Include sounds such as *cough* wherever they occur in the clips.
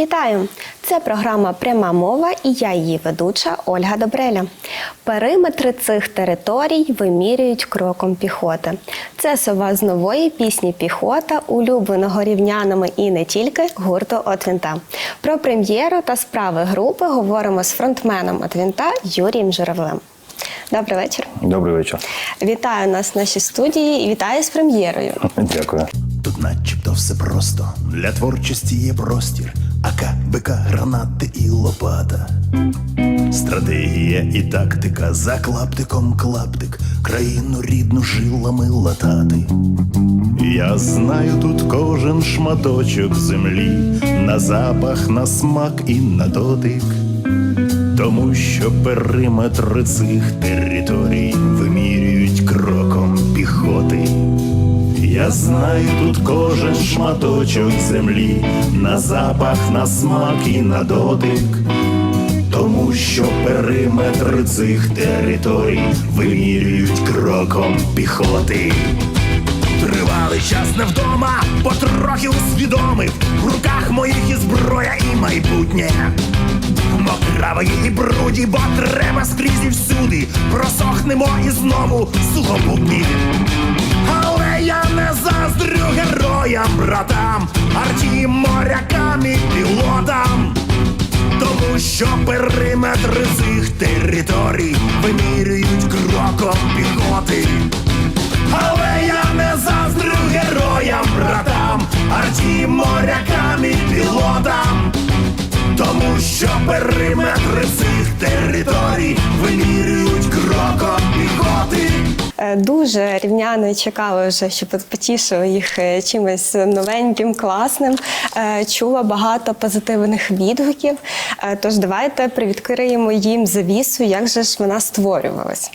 Вітаю! Це програма Пряма мова і я її ведуча Ольга Добреля. Периметри цих територій вимірюють кроком піхоти. Це сова з нової пісні Піхота, улюбленого рівнянами і не тільки гурту Отвінта. Про прем'єру та справи групи говоримо з фронтменом Отвінта Юрієм Журавлем. Добрий вечір. Добрий вечір. Вітаю нас в нашій студії і вітаю з прем'єрою. Дякую. Тут начебто все просто для творчості є простір, АК, БК, гранати і лопата. Стратегія і тактика за клаптиком клаптик, країну рідну жилами латати. Я знаю тут кожен шматочок землі, на запах, на смак і на дотик. Тому що периметри цих територій вимірюють кроком піхоти. Я знаю тут кожен шматочок землі, на запах, на смак і на дотик. Тому що периметр цих територій вимірюють кроком піхоти. Тривалий час не вдома, потрохи усвідомив в руках моїх і зброя, і майбутнє. Мокравої і бруді, бо треба скрізь і всюди. Просохнемо і знову сухопутні. Я не заздрю героям, братам, арті морякам і пілотам. Тому що периметри цих територій вимірюють кроком піхоти. Але я не заздрю героям, братам, арті морякам і пілотам. Тому що периметри цих територій вимірюють кроком піхоти. Е, Дуже рівняно чекали вже, щоб потішили їх е, чимось новеньким, класним. Е, Чула багато позитивних відгуків. Тож давайте привідкриємо їм завісу, як же ж вона створювалась.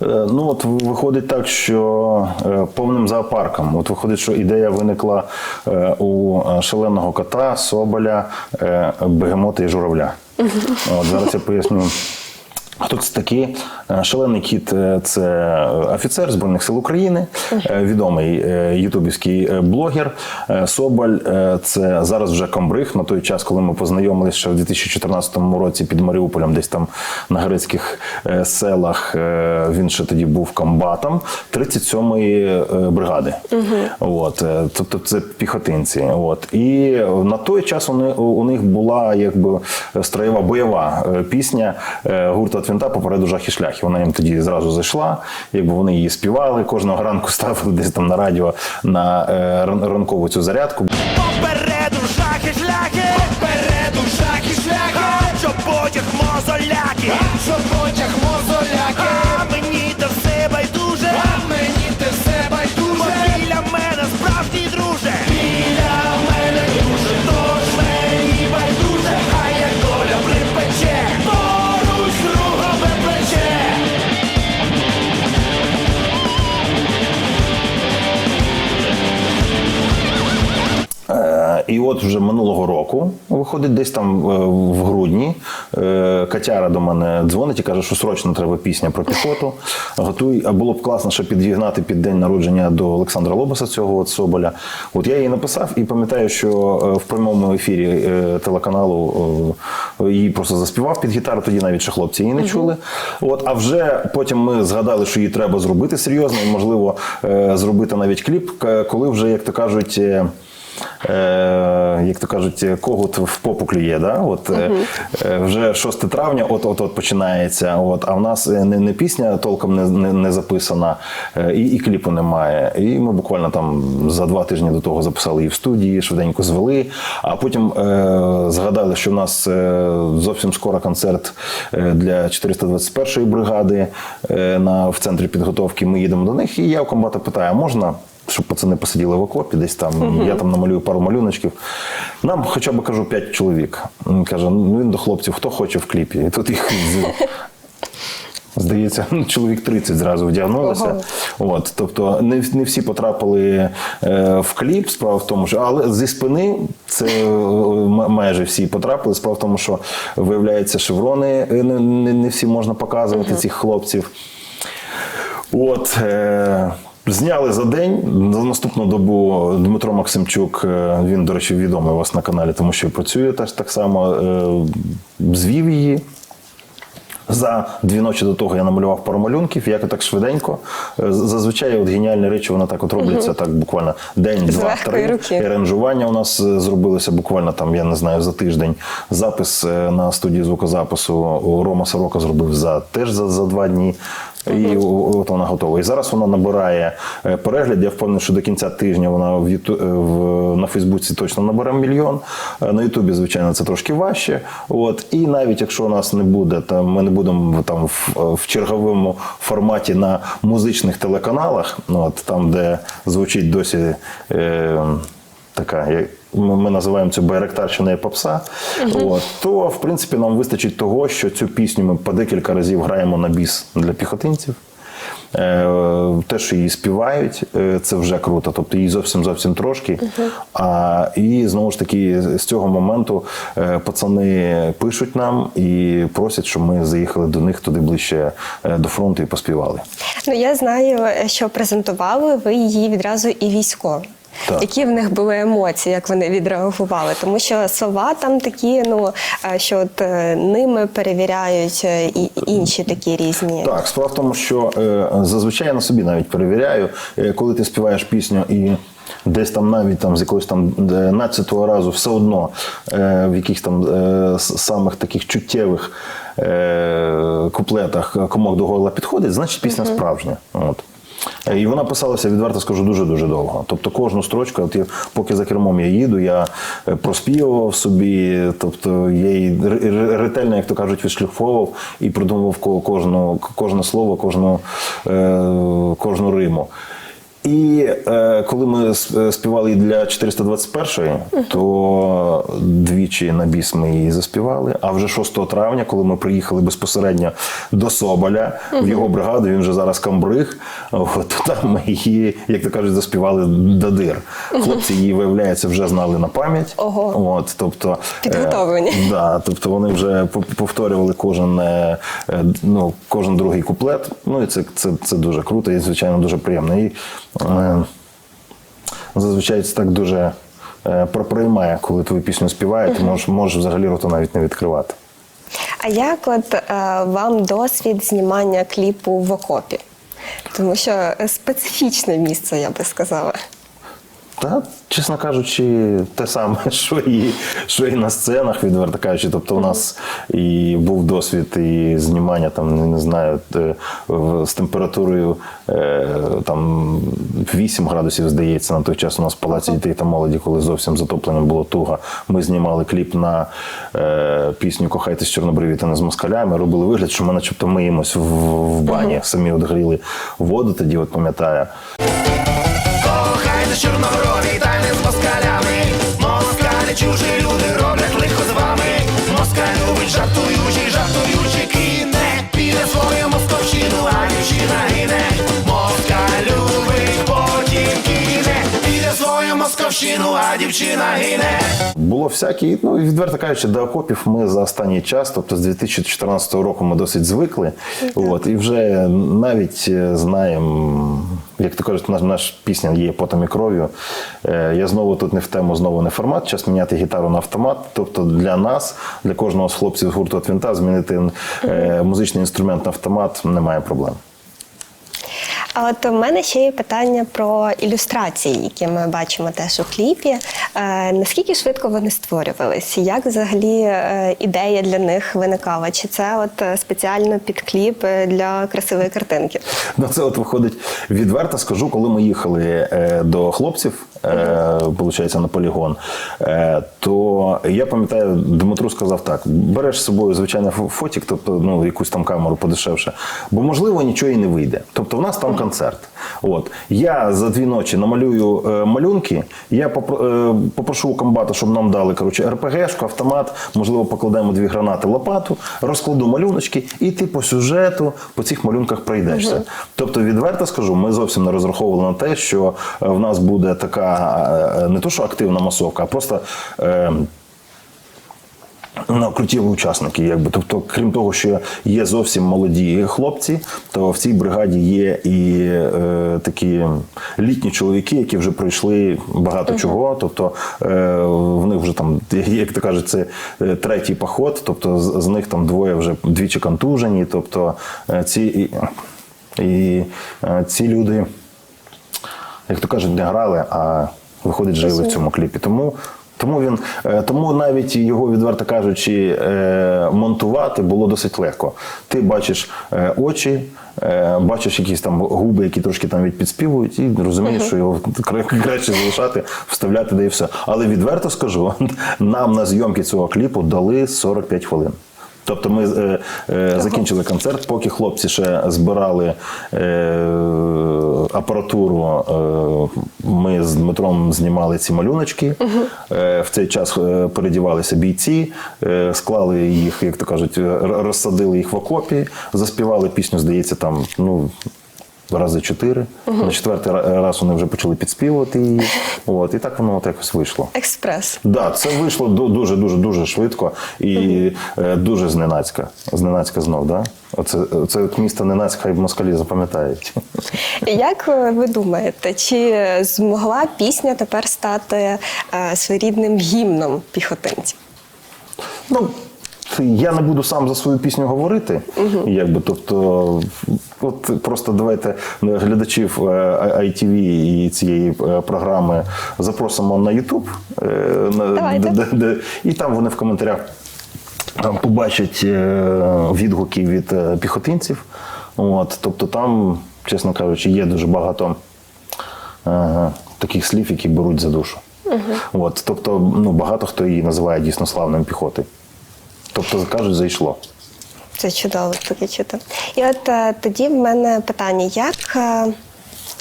Ну от виходить так, що повним зоопарком. От виходить, що ідея виникла у шаленого кота, соболя, бегемота і журавля. *laughs* От зараз я поясню. Хто це такі? Е, Шалений кіт е, це офіцер Збройних сил України, е, відомий ютубівський блогер. Соболь це зараз вже комбриг. На той час, коли ми познайомилися ще в 2014 році під Маріуполем, десь там на грецьких селах. Він ще тоді був комбатом 37-ї е, бригади. От, е, тобто це піхотинці. От. І на той час вони, у них була якби строєва бойова пісня гурту Твінта попереду жах і шлях. І Вона їм тоді зразу зайшла. Якби вони її співали кожного ранку ставили десь там на радіо на е, ранкову цю зарядку. Попереду шахи шляхи, попереду і шляхи, що потяг мозоляки, що потяг мозоляки, от вже минулого року виходить десь там е, в грудні. е, Катяра до мене дзвонить і каже, що срочно треба пісня про піхоту. Готуй. А було б класно, ще підігнати під день народження до Олександра Лобаса, цього от Соболя. От я її написав і пам'ятаю, що е, в прямому ефірі телеканалу її просто заспівав під гітару. Тоді навіть ще хлопці її не чули. От, а вже потім ми згадали, що її треба зробити серйозно, і можливо зробити навіть кліп, коли вже, як то кажуть. Е, як то кажуть, когут в попу клює, да? От, е, е, вже 6 травня, от от от починається. От, а в нас не, не пісня толком не, не, не записана, і, і кліпу немає. І ми буквально там за два тижні до того записали її в студії, швиденько звели. А потім е, згадали, що в нас зовсім скоро концерт для 421-ї бригади е, на, в центрі підготовки. Ми їдемо до них, і я у комбата питаю, можна? Щоб пацани посиділи в окопі, десь там я там намалюю пару малюночків. Нам хоча б кажу п'ять чоловік. Він каже: ну він до хлопців, хто хоче в кліпі. І тут їх Здається, *laughs* чоловік 30 зразу вдягнулося. От, тобто не, не всі потрапили е, в кліп. Справа в тому, що але зі спини це е, майже всі потрапили. Справа в тому, що виявляється, шеврони е, не, не, не всі можна показувати цих хлопців. От. Е, Зняли за день. За наступну добу Дмитро Максимчук, е, він, до речі, відомий у вас на каналі, тому що працює теж так само. е, Звів її. За дві ночі до того я намалював пару малюнків, як так швиденько. Е, Зазвичай от геніальні речі вони так от робляться так буквально день, З два, три. руки. І аранжування у нас зробилося буквально там, я не знаю, за тиждень. Запис на студії звукозапису у Рома Сорока зробив за теж за, за два дні. І от вона готова. І зараз вона набирає е, перегляд. Я впевнений, що до кінця тижня вона в, Юту- е, в на Фейсбуці точно набере мільйон. Е, На Ютубі, звичайно, це трошки важче. От і навіть якщо у нас не буде, там ми не будемо там в, в черговому форматі на музичних телеканалах, ну от там, де звучить досі. Е, Така, як ми називаємо це байректарщина і попса. От, то, в принципі, нам вистачить того, що цю пісню ми по декілька разів граємо на біс для піхотинців. Е, Те, що її співають, е, це вже круто. Тобто її зовсім зовсім трошки. А, і знову ж таки, з цього моменту е, пацани пишуть нам і просять, щоб ми заїхали до них туди ближче до фронту і поспівали. Ну я знаю, що презентували ви її відразу і військові. Так. Які в них були емоції, як вони відреагували? Тому що слова там такі, ну е, що от е, ними перевіряють е, і інші такі різні. Так, справа в тому, що зазвичай я на собі навіть перевіряю, коли ти співаєш пісню і. Десь там навіть там з якогось там 12-го разу все одно е, в якихось там е, самих таких чуттєвих е, куплетах комок до горла підходить, значить пісня справжня. От. Е, І вона писалася, відверто скажу, дуже-дуже довго. Тобто кожну строчку, от я, поки за кермом я їду, я е, проспівував собі, тобто я її ре- ре- ретельно, як то кажуть, відшліфовував і продумував кожну, кожне слово, кожну, е, кожну риму. І е, коли ми е, співали для 421-ї, то двічі на біс ми її заспівали. А вже 6 травня, коли ми приїхали безпосередньо до Соболя в його бригаду, він вже зараз камбриг. От то *laughs* там ми її, як то кажуть, заспівали до дир. Хлопці її, виявляється, вже знали на пам'ять. Ого. От, тобто, Підготовлені. Е, *laughs* да, тобто вони вже пов- повторювали кожен, е, е, ну, кожен другий куплет. Ну і це, це, це дуже круто і, звичайно, дуже приємно. І е, зазвичай це так дуже е, проприймає, коли твою пісню співають, ти можеш, можеш взагалі рота навіть не відкривати. А як от е, вам досвід знімання кліпу в окопі? Тому що е, специфічне місце, я би сказала. Та, чесно кажучи, те саме, *laughs* що і, що і на сценах, відверто кажучи. Тобто, у нас і був досвід і знімання там, не знаю, е, з температурою е, там 8 градусів, здається, на той час у нас в палаці дітей та молоді, коли зовсім затоплення було туго. Ми знімали кліп на е, пісню Кохайтесь чорнобриві та не з москалями. Робили вигляд, що ми начебто миємось в, в бані. Самі от гріли воду, тоді от пам'ятаю. Кохайте чорноброві, та не з москалями. Москалі чужі люди свою а дівчина гине. Було всякі, ну і відверто кажучи, до окопів ми за останній час, тобто з 2014 року, ми досить звикли. От, і вже навіть е, знаємо, як то кажуть, наш, наш пісня є потом і кров'ю. Е, я знову тут не в тему, знову не формат. Час міняти гітару на автомат. Тобто для нас, для кожного з хлопців з гурту Твінта, змінити е, музичний інструмент на автомат немає проблем. А от у мене ще є питання про ілюстрації, які ми бачимо теж у кліпі. Е, наскільки швидко вони створювалися? Як взагалі е, ідея для них виникала? Чи це от е, спеціально під кліп е, для красивої картинки? Ну, це от виходить відверто скажу, коли ми їхали е, до хлопців, е, виходить, на полігон, е, то я пам'ятаю, Дмитру сказав так: береш з собою звичайно фотік, тобто ну, якусь там камеру подешевше, бо можливо нічого і не вийде. Тобто, в нас там концерт. От я за дві ночі намалюю е, малюнки. Я попрошу у комбата, щоб нам дали коротше, РПГшку, автомат, можливо, покладемо дві гранати, лопату, розкладу малюночки, і ти по сюжету по цих малюнках пройдешся. Тобто, відверто скажу, ми зовсім не розраховували на те, що в нас буде така е, не то, що активна масовка, а просто. Е, Ну, круті учасники, якби. Тобто, крім того, що є зовсім молоді хлопці, то в цій бригаді є і е, такі літні чоловіки, які вже пройшли багато чого. Тобто е, в них вже там, *laughs* як то кажуть, це е, третій поход, тобто з, з них там двоє вже двічі контужені. Тобто е, ці, і, і е, ці люди як то кажуть, не грали, а виходить, жили в цьому кліпі. Тому. Тому він е, тому навіть його, відверто кажучи, е, монтувати було досить легко. Ти бачиш е, очі, бачиш якісь там губи, які трошки там підспівують, і розумієш, що його краще залишати, вставляти, де і все. Але відверто скажу, *laughs* нам на зйомки цього кліпу дали 45 хвилин. Тобто ми е, е, закінчили концерт, поки хлопці ще збирали е, апаратуру. Е, ми з Дмитром знімали ці малюночки. Е, в цей час е, передівалися бійці, е, склали їх, як то кажуть, розсадили їх в окопі, заспівали пісню, здається, там, ну. Рази чотири. На четвертий раз вони вже почали підспівувати її. *laughs* От, і так воно от якось вийшло. Експрес. Да, це вийшло дуже дуже дуже швидко і е, дуже зненацька. Зненацька знов, да? Оце, це от місто Ненацьк, хай москалі запам'ятають. Як е, ви думаєте, чи змогла пісня тепер стати е, своєрідним гімном піхотинців? Ну, я не буду сам за свою пісню говорити. Якби, тобто, от просто давайте глядачів е, ITV і цієї е, програми запросимо на YouTube. е, де- де- і там вони в коментарях побачать е, відгуки від е, піхотинців. От, тобто там, чесно кажучи, є дуже багато е, таких слів, які беруть за душу. От, тобто, ну, багато хто її називає дійсно славним піхоти. Тобто, кажуть, зайшло. Це чудово таке чути. І от е, тоді в мене питання: як е,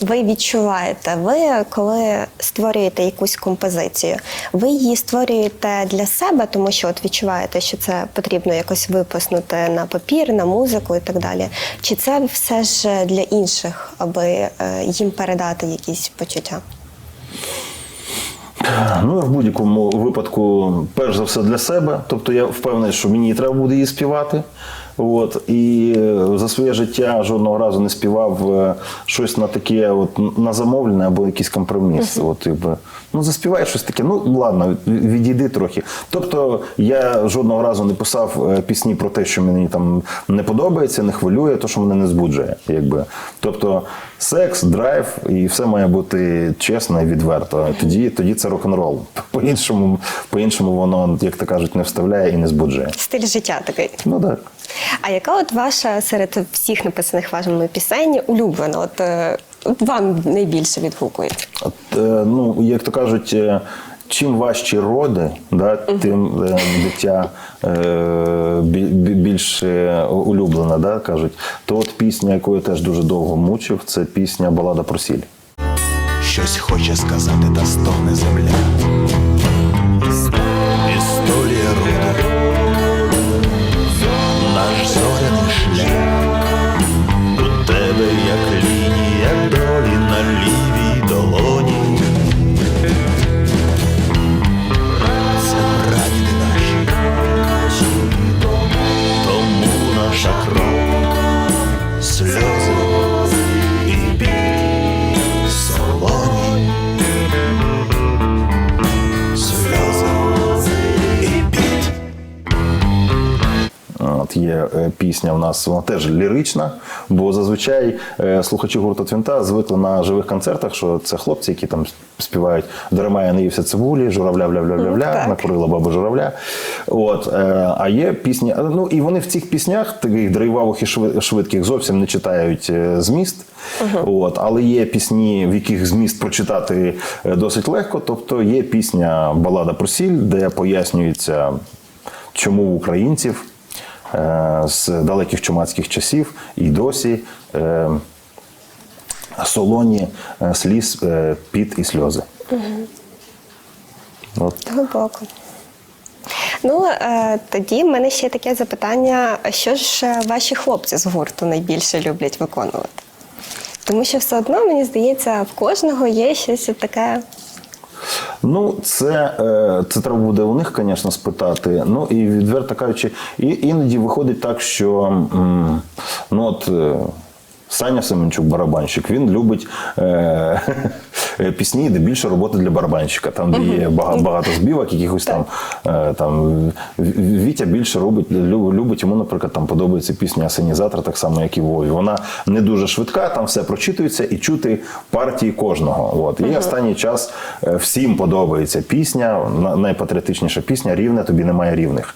ви відчуваєте, ви коли створюєте якусь композицію, ви її створюєте для себе, тому що от відчуваєте, що це потрібно якось випуснути на папір, на музику і так далі. Чи це все ж для інших, аби е, їм передати якісь почуття? Ну, в будь-якому випадку, перш за все для себе. Тобто я впевнений, що мені треба буде її співати. От, і е, за своє життя жодного разу не співав е, щось на таке, от, на замовлене або якийсь компроміс. От, якби, ну, заспівай щось таке, ну ладно, відійди трохи. Тобто я жодного разу не писав е, пісні про те, що мені там не подобається, не хвилює, то, що мене не збуджує. Якби. Тобто секс, драйв, і все має бути чесно і відверто. Тоді, тоді це рок-н-рол. По-іншому, по-іншому воно, як то кажуть, не вставляє і не збуджує. Стиль життя такий. Ну так. А яка от ваша серед всіх написаних вашими пісень улюблена? От е, от вам найбільше відгукується? От, е, ну, як то кажуть, е, чим важчі роди, да, тим е, дитя е, більше бі- улюблена, да, кажуть. То от пісня, яку я теж дуже довго мучив, це пісня Балада про сіль. Щось хоче сказати, та стогне земля. Пісня в нас, вона теж лірична, бо зазвичай е, слухачі гурту Твінта звикли на живих концертах, що це хлопці, які там співають Дарема я наївся цибулі, журавля вля вля вля Ну, вля так. накурила баба журавля. От, е, а є пісні, ну і вони в цих піснях, таких драйвавих і швидких, зовсім не читають е, зміст. От, але є пісні, в яких зміст прочитати е, досить легко. Тобто є пісня Балада про сіль, де пояснюється, чому українців е, з далеких чумацьких часів і досі е, солоні е, сліз, е, піт і сльози. От. Глибоко. Ну, е, тоді в мене ще таке запитання: що ж е, ваші хлопці з гурту найбільше люблять виконувати? Тому що все одно, мені здається, в кожного є щось таке. Ну, це, е, це треба буде у них, звісно, спитати. Ну і відверто кажучи, іноді виходить так, що ну от. Е, Саня Семенчук, барабанщик, він любить *laughs* е, пісні, де більше роботи для барабанщика, там, де є багато, багато збівок, якихось там, е, там Вітя більше робить, любить, йому, наприклад, там подобається пісня Асенізатор, так само, як і Вові. Вона не дуже швидка, там все прочитується і чути партії кожного. От. І останній час е, всім подобається пісня, на- найпатріотичніша пісня Рівне тобі немає рівних.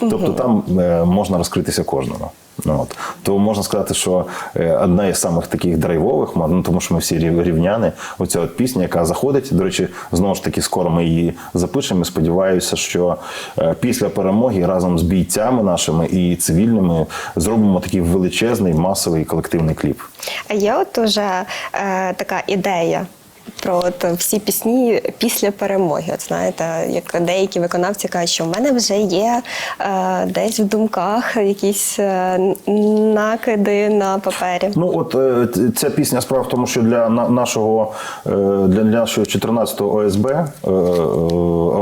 Тобто там е, можна розкритися кожному. Ну, от. То можна сказати, що е, одна із самих таких драйвових, ну, тому що ми всі рівняни, оця от пісня, яка заходить. До речі, знову ж таки, скоро ми її запишемо. і Сподіваюся, що е, після перемоги разом з бійцями нашими і цивільними зробимо такий величезний масовий колективний кліп. А є от уже е, така ідея. Про от всі пісні після перемоги. От знаєте, як деякі виконавці кажуть, що в мене вже є е, десь в думках якісь е, накиди на папері. Ну от е, ця пісня справа в тому, що для на- нашого е, для, нашого 14-го ОСБ е, е,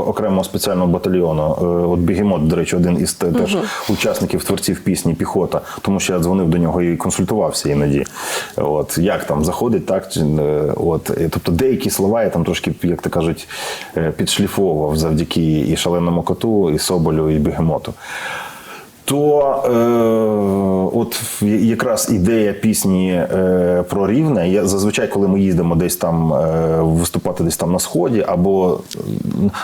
окремого спеціального батальйону. е, От Бігемот, до речі, один із те- теж учасників творців пісні Піхота, тому що я дзвонив до нього і консультувався іноді. От як там заходить, так е, от тобто деякі слова я там трошки, як то кажуть, е, підшліфовував завдяки і шаленому коту, і Соболю, і Бігемоту. То е, от якраз ідея пісні е, про рівне. Я зазвичай, коли ми їздимо десь там е, виступати десь там на сході, або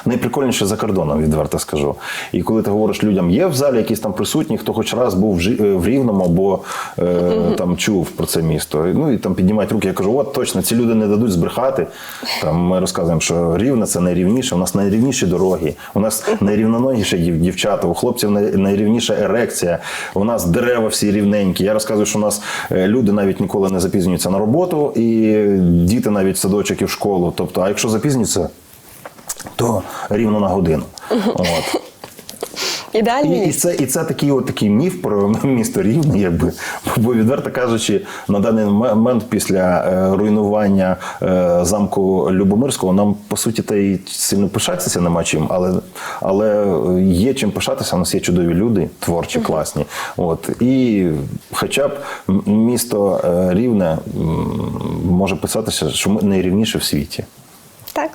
найприкольніше за кордоном, відверто скажу. І коли ти говориш людям, є в залі якісь там присутні, хто хоч раз був в, Жи- е, в Рівному або е, там чув про це місто. Ну і там піднімають руки. Я кажу, от точно, ці люди не дадуть збрехати. Там ми розказуємо, що рівне це найрівніше. У нас найрівніші дороги, у нас найрівноногіші дів- дівчата, у хлопців най- найрівніша ерекція. У нас дерева всі рівненькі. Я розказую, що у нас е, люди навіть ніколи не запізнюються на роботу, і діти навіть в садочок і в школу. Тобто, а якщо запізнюються, то рівно на годину. *laughs* От. Ідеальний І, і, це, і це такий, от, такий міф про *laughs* місто Рівне, якби. Бо відверто кажучи, на даний момент після е, руйнування е, замку Любомирського нам по суті та й сильно пишатися нема чим, але, але є чим пишатися. У нас є чудові люди, творчі, класні. От і хоча б місто е, Рівне може писатися, що ми найрівніше в світі. Так.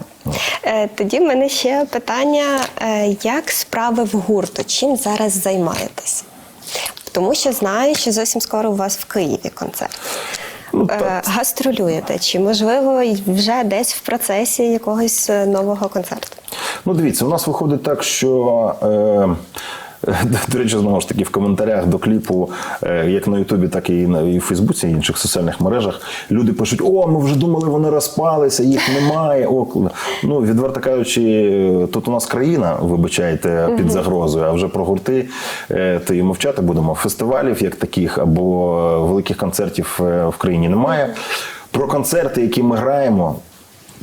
Е, тоді в мене ще питання: е, як справи в гурту? Чим зараз займаєтесь? Тому що знаю, що зовсім скоро у вас в Києві концерт. Ну, Е, гастролюєте, чи можливо вже десь в процесі якогось нового концерту? Ну, дивіться, у нас виходить так, що. Е, до речі, знову ж таки, в коментарях до кліпу, е, як на Ютубі, так і на і в Фейсбуці, і інших соціальних мережах, люди пишуть: О, ми вже думали, вони розпалися, їх немає. О, ну, відверто кажучи, тут у нас країна, вибачайте, під загрозою, а вже про гурти е, то і мовчати будемо. Фестивалів як таких або великих концертів е, в країні немає. Про концерти, які ми граємо,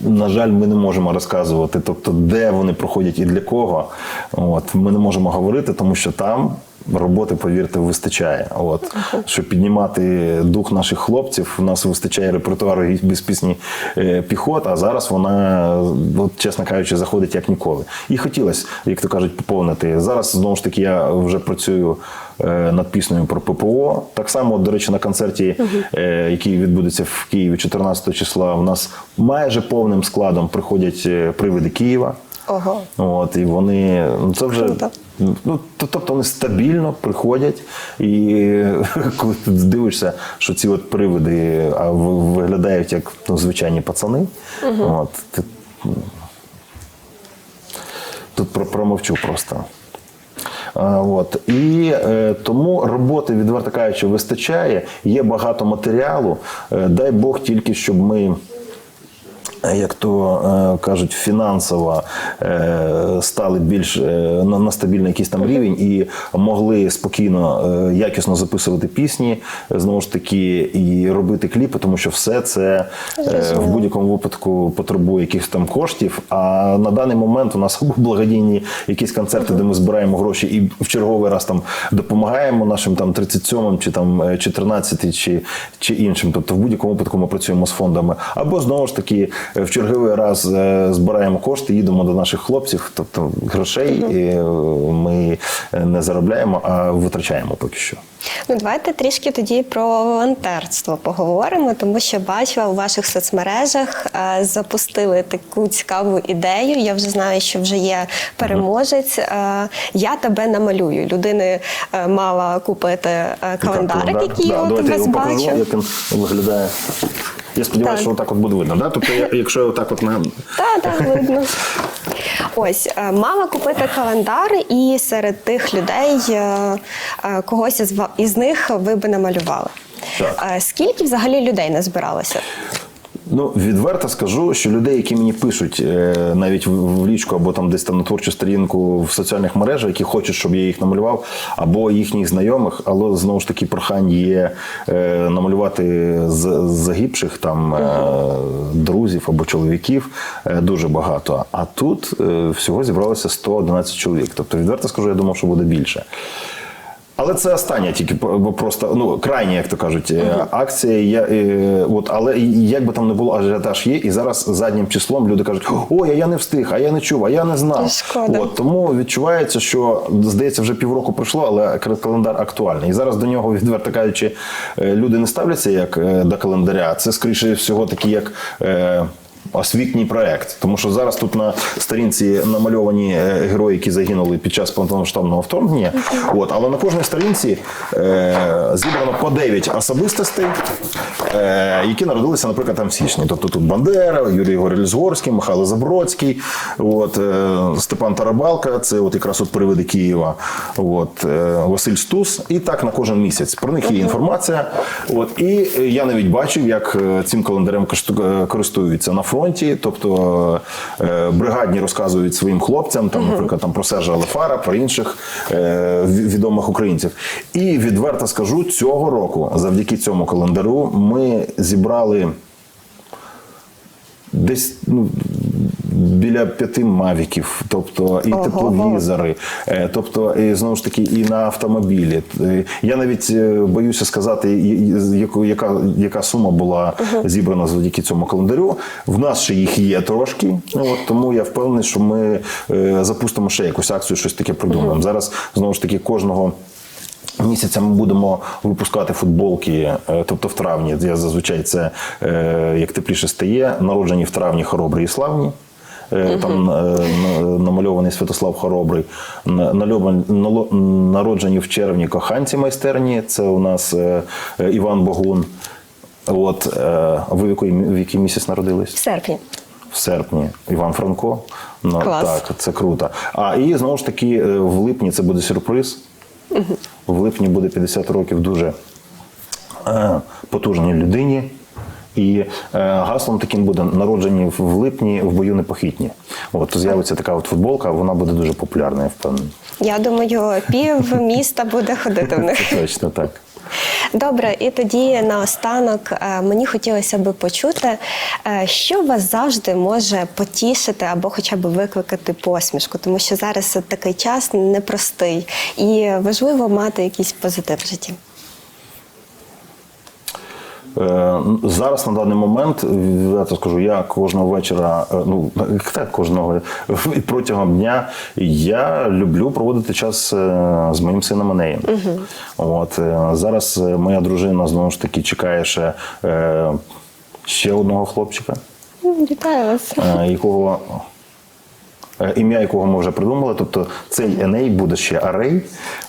на жаль, ми не можемо розказувати, тобто, де вони проходять і для кого. От ми не можемо говорити, тому що там роботи, повірте, вистачає. От щоб піднімати дух наших хлопців, у нас вистачає репертуару без пісні е, піхот. А зараз вона, от, чесно кажучи, заходить як ніколи. І хотілося, як то кажуть, поповнити. Зараз знову ж таки я вже працюю. е, Над піснею про ППО. Так само, до речі, на концерті, е, який відбудеться в Києві 14 числа, у нас майже повним складом приходять привиди Києва. Ого. От, і вони ну, це вже Круто. Ну, то- тобто вони стабільно приходять, і *laughs* коли ти дивишся, що ці от привиди виглядають як ну, звичайні пацани, от, ти, тут про, промовчу просто. А, От. І е, тому роботи, відверто кажучи, вистачає. Є багато матеріалу. Е, дай Бог тільки, щоб ми Як то е, кажуть, фінансово е, стали більш е, на, стабільний якийсь там рівень і могли спокійно, якісно записувати пісні, знову ж таки, і робити кліпи, тому що все це в будь-якому випадку потребує якихось там коштів. А на даний момент у нас *laughs* благодійні якісь концерти, де ми збираємо гроші і в черговий раз там допомагаємо нашим там 37-м чи там е, 14 чи, чи іншим. Тобто в будь-якому випадку ми працюємо з фондами. Або знову ж таки в черговий раз е, збираємо кошти, їдемо до наших хлопців. Тобто грошей е, ми не заробляємо, а витрачаємо поки що. Ну, давайте трішки тоді про волонтерство поговоримо, тому що бачила у ваших соцмережах е, запустили таку цікаву ідею. Я вже знаю, що вже є переможець. Я тебе намалюю. Людини мала купити календарик, який Да, от вас покажу, як він виглядає. Я сподіваюся, що отак от буде видно. Да? Тобто, якщо отак от на Так, так, видно. Ось е, мала купити календар, і серед тих людей е, е, когось із них ви би намалювали. Так. Скільки взагалі людей назбиралося? Ну, відверто скажу, що людей, які мені пишуть е, навіть в, лічку або там десь там на творчу сторінку в соціальних мережах, які хочуть, щоб я їх намалював, або їхніх знайомих, але знову ж таки прохань є е, намалювати з загибших там е, друзів або чоловіків дуже багато. А тут всього зібралося 111 чоловік. Тобто, відверто скажу, я думав, що буде більше. Але це остання тільки просто ну крайня, як то кажуть, е, акція. Я, е, от, але як би там не було, ажіотаж є, і зараз заднім числом люди кажуть: ой, а я не встиг, а я не чув, а я не знав. Шкода. От, тому відчувається, що здається, вже півроку пройшло, але календар актуальний. І зараз до нього, *laughs* відверто кажучи, е, люди не ставляться як до календаря. Це скоріше всього такі, як. Освітній проект, тому що зараз тут на сторінці намальовані е, герої, які загинули під час повномасштабного вторгнення. От, але на кожній сторінці е, зібрано по 9 особистостей, е, які народилися, наприклад, там в січні. Тобто тут Бандера, Юрій Горіль Згорський, Михайло Забродський, от, е, Степан Тарабалка, це от якраз от привиди Києва, от, е, Василь Стус, і так на кожен місяць. Про них є інформація. От, і я навіть бачив, як е, цим календарем е, користуються на фронті. Тобто е, бригадні розказують своїм хлопцям, там, наприклад, там, про Сержа Лефара, про інших е, відомих українців. І відверто скажу, цього року, завдяки цьому календару, ми зібрали десь ну, біля п'яти мавіків, тобто і Ого. тепловізори, е, тобто і, знову ж таки і на автомобілі. Е, Я навіть е, боюся сказати, яка, яка сума була зібрана завдяки цьому календарю. В нас ще їх є трошки, ну, от, тому я впевнений, що ми запустимо ще якусь акцію, щось таке придумаємо. Зараз знову ж таки кожного. Місяця ми будемо випускати футболки, тобто в травні. Я зазвичай це як тепліше стає. Народжені в травні хоробрі і славні. Е, Там е, намальований Святослав Хоробрий. Народжені в червні коханці майстерні. Це у нас е, Іван Богун. От ви в який, місяць народились? В серпні. в серпні Іван Франко. Ну, Клас. Так, це круто. А і знову ж таки, в липні це буде сюрприз. В липні буде 50 років дуже потужній людині. І е, гаслом таким буде народжені в липні в бою непохитні. От з'явиться така от футболка, вона буде дуже популярна, я впевнений. Я думаю, пів міста буде ходити в них. Це точно так. Добре, і тоді наостанок е, мені хотілося би почути, е, що вас завжди може потішити або хоча б викликати посмішку, тому що зараз такий час непростий і важливо мати якийсь позитив в житті. Е, Зараз на даний момент, відверто скажу, я кожного вечора, е, ну так кожного і протягом дня я люблю проводити час е, з моїм сином Анеєм. От е, зараз моя дружина знову ж таки чекає ще, ще одного хлопчика, Вітаю вас. якого ім'я якого ми вже придумали. Тобто цей Еней буде ще Арей.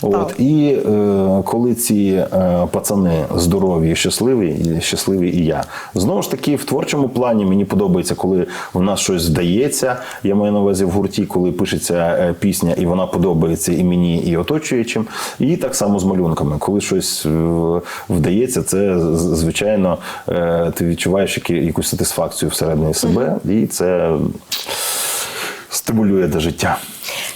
От, і е, коли ці е, пацани здорові, і щасливі, і щасливі і я. Знову ж таки, в творчому плані мені подобається, коли в нас щось вдається. Я маю на увазі в гурті, коли пишеться е, пісня, і вона подобається і мені, і оточуючим. І так само з малюнками. Коли щось е, вдається, це звичайно е, ти відчуваєш якусь сатисфакцію всередині себе, і це стимулює до життя.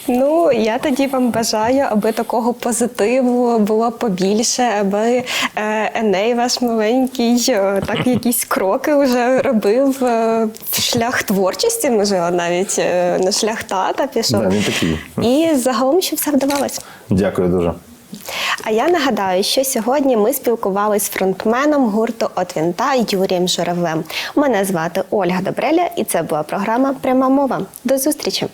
Ну, я тоді вам бажаю, аби такого позитиву було побільше, аби е, Еней ваш маленький е, так *laughs* якісь кроки вже робив е, в шлях творчості, можливо, навіть на шлях тата пішов. Да, він такий. І загалом, щоб все вдавалось. Дякую дуже. А я нагадаю, що сьогодні ми спілкувалися з фронтменом гурту «От вінта» Юрієм Журавлем. Мене звати Ольга Добреля, і це була програма Пряма мова. До зустрічі!